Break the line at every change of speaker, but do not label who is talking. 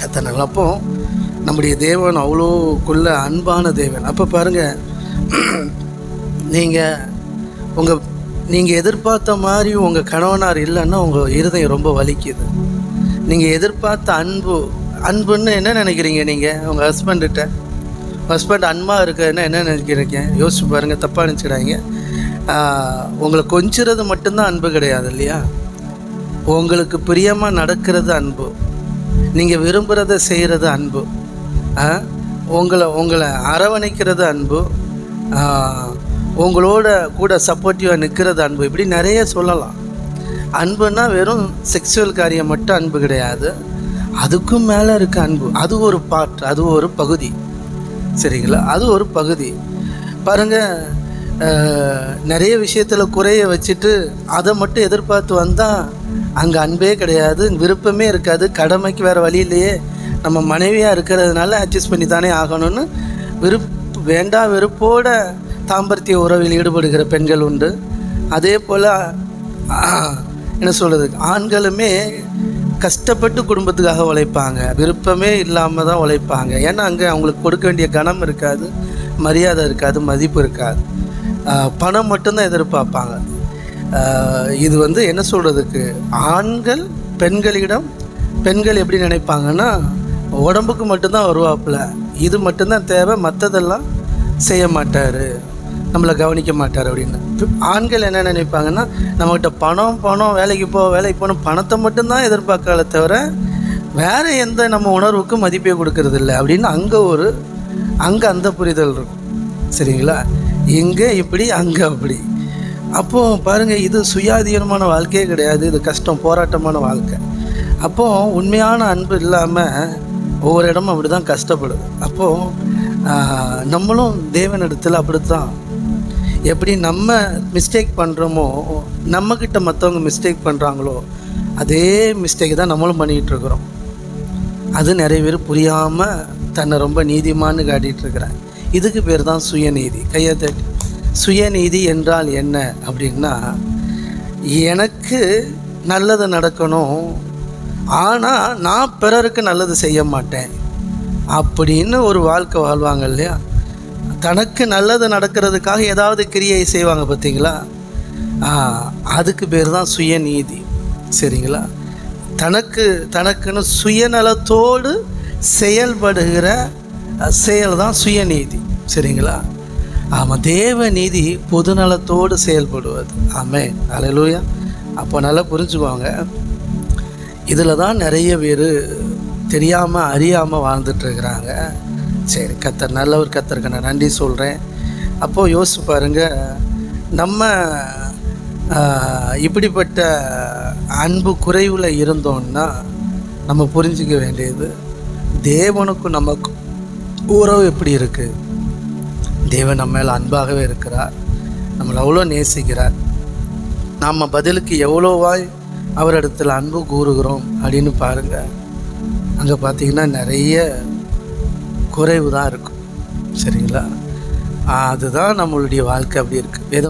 கத்தனால் அப்போ நம்முடைய தேவன் அவ்வளோக்குள்ள அன்பான தேவன். அப்போ பாருங்கள் நீங்கள் உங்கள் நீங்கள் எதிர்பார்த்த மாதிரி உங்கள் கணவனார் இல்லைன்னா உங்கள் இருதயம் ரொம்ப வலிக்குது. நீங்கள் எதிர்பார்த்த அன்பு அன்புன்னு என்ன நினைக்கிறீங்க நீங்கள் உங்கள் ஹஸ்பண்ட்கிட்ட ஹஸ்பண்ட் அன்பாக இருக்குன்னா என்ன நினைக்கிறீங்க? யோசிச்சு பாருங்கள் தப்பாக நினச்சிக்கிறாங்க உங்களை கொஞ்சிறது மட்டும்தான் அன்பு கிடையாது இல்லையா? உங்களுக்கு பிரியமாக நடக்கிறது அன்பு. நீங்கள் விரும்புகிறத செய்கிறது அன்பு. உங்களை உங்களை அரவணைக்கிறது அன்பு. உங்களோட கூட சப்போர்ட்டிவாக நிற்கிறது அன்பு. இப்படி நிறைய சொல்லலாம். அன்புன்னா வெறும் செக்ஷுவல் காரியம் மட்டும் அன்பு கிடையாது. அதுக்கும் மேலே இருக்க அன்பு. அது ஒரு பார்ட் அது ஒரு பகுதி. சரிங்களா? அது ஒரு பகுதி. பாருங்கள் நிறைய விஷயத்தில் குறைய வச்சுட்டு அதை மட்டும் எதிர்பார்த்து வந்தால் அங்கே அன்பே கிடையாது விருப்பமே இருக்காது கடமைக்கு வேறு வழி இல்லையே. நம்ம மனைவியாக இருக்கிறதுனால அட்ஜஸ்ட் பண்ணி தானே ஆகணும்னு விருப் வேண்டா வெறுப்போட தாம்பரத்திய உறவில் ஈடுபடுகிற பெண்கள் உண்டு. அதே போல் என்ன சொல்கிறது ஆண்களுமே கஷ்டப்பட்டு குடும்பத்துக்காக உழைப்பாங்க. விருப்பமே இல்லாமல் தான் உழைப்பாங்க. ஏன்னா அங்கே அவங்களுக்கு கொடுக்க வேண்டிய கணம் இருக்காது மரியாதை இருக்காது மதிப்பு இருக்காது. பணம் மட்டும்தான் எதிர்பார்ப்பாங்க. இது வந்து என்ன சொல்கிறதுக்கு ஆண்கள் பெண்களிடம் பெண்கள் எப்படி நினைப்பாங்கன்னா உடம்புக்கு மட்டும்தான் வருவாப்புல. இது மட்டும்தான் தேவை மற்றதெல்லாம் செய்ய மாட்டார். நம்மளை கவனிக்க மாட்டார் அப்படின்னு. ஆண்கள் என்ன நினைப்பாங்கன்னா நம்மகிட்ட பணம் பணம் வேலைக்கு போ வேலைக்கு போகணும் பணத்தை மட்டும்தான் எதிர்பார்க்கல தவிர வேறு எந்த நம்ம உணர்வுக்கும் மதிப்பே கொடுக்கறது இல்லை அப்படின்னு அங்கே ஒரு அங்கே அந்த புரிதல் இருக்கும். சரிங்களா? இங்கே இப்படி அங்கே அப்படி. அப்போது பாருங்கள் இது சுயாதீனமான வாழ்க்கையே கிடையாது. இது கஷ்டம் போராட்டமான வாழ்க்கை. அப்போது உண்மையான அன்பு இல்லாமல் ஒவ்வொரு இடமும் அப்படி தான் கஷ்டப்படுது அப்போது நம்மளும் தேவனிடத்தில் அப்படித்தான். எப்படி நம்ம மிஸ்டேக் பண்ணுறோமோ நம்மக்கிட்ட மற்றவங்க மிஸ்டேக் பண்ணுறாங்களோ அதே மிஸ்டேக் தான் நம்மளும் பண்ணிகிட்டு இருக்கிறோம். அது நிறைய பேர் புரியாமல் தன்னை ரொம்ப நீதிமான்னு காட்டிகிட்டு இதுக்கு பேர் தான் சுயநீதி. கையை தட்டி. சுயநீதி என்றால் என்ன அப்படின்னா எனக்கு நல்லது நடக்கணும் ஆனால் நான் பிறருக்கு நல்லது செய்ய மாட்டேன் அப்படின்னு ஒரு வாழ்க்கை வாழ்வாங்க இல்லையா? தனக்கு நல்லது நடக்கிறதுக்காக ஏதாவது கிரியை செய்வாங்க பார்த்தீங்களா? அதுக்கு பேர் தான் சுயநீதி. சரிங்களா? தனக்கு தனக்குன்னு சுயநலத்தோடு செயல்படுகிற செயல் தான் சுயநீதி. சரிங்களா? ஆமாம் தேவ நீதி பொதுநலத்தோடு செயல்படுவது. ஆமே அலையலூயா அப்போ நல்லா புரிஞ்சுக்குவாங்க இதில் தான் நிறைய பேர் தெரியாமல் அறியாமல் வாழ்ந்துட்டுருக்குறாங்க சரி கத்தர் நல்லவர் கத்தருக்கு நான் நன்றி சொல்கிறேன் அப்போது யோசிச்சு பாருங்கள் நம்ம இப்படிப்பட்ட அன்பு குறைவில் இருந்தோம்னா நம்ம புரிஞ்சிக்க வேண்டியது தேவனுக்கும் நமக்கும் உறவு எப்படி இருக்குது தேவன் நம்ம மேலே அன்பாகவே இருக்கிறார். நம்மளை அவ்வளோ நேசிக்கிறார். நாம் பதிலுக்கு எவ்வளோவாய் அவரிடத்தில் அன்பு கூறுகிறோம் அப்படின்னு பாருங்கள் அங்கே பார்த்தீங்கன்னா நிறைய குறைவு தான் இருக்கும் சரிங்களா? அதுதான் நம்மளுடைய வாழ்க்கை அப்படி இருக்குது வேதம்